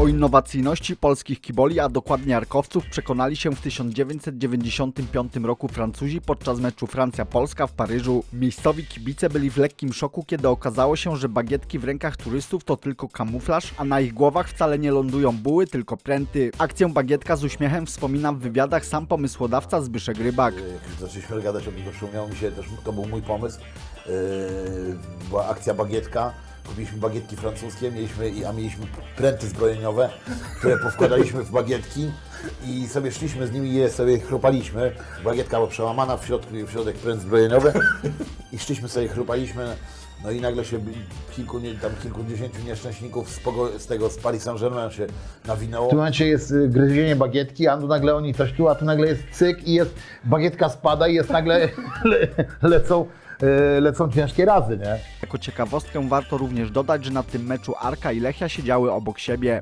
O innowacyjności polskich kiboli, a dokładnie arkowców, przekonali się w 1995 roku Francuzi podczas meczu Francja-Polska w Paryżu. Miejscowi kibice byli w lekkim szoku, kiedy okazało się, że bagietki w rękach turystów to tylko kamuflaż, a na ich głowach wcale nie lądują buły, tylko pręty. Akcję bagietka z uśmiechem wspomina w wywiadach sam pomysłodawca Zbyszek Rybak. Jak zaczęliśmy gadać o to przypomniało mi się też, to był mój pomysł. Yy, była akcja bagietka. Kupiliśmy bagietki francuskie, mieliśmy, a mieliśmy pręty zbrojeniowe, które powkładaliśmy w bagietki i sobie szliśmy z nimi je sobie chrupaliśmy. Bagietka była przełamana, w, środku, w środek pręt zbrojeniowy i szliśmy sobie, chrupaliśmy. No i nagle się kilku, nie, tam kilkudziesięciu nieszczęśników z, pogo- z tego, z Paris Saint-Germain się nawinęło. W tym momencie jest y, gryzienie bagietki, a tu nagle oni coś tu, a tu nagle jest cyk i jest, bagietka spada i jest nagle le, lecą, lecą ciężkie razy, nie? Jako ciekawostkę warto również dodać, że na tym meczu Arka i Lechia siedziały obok siebie.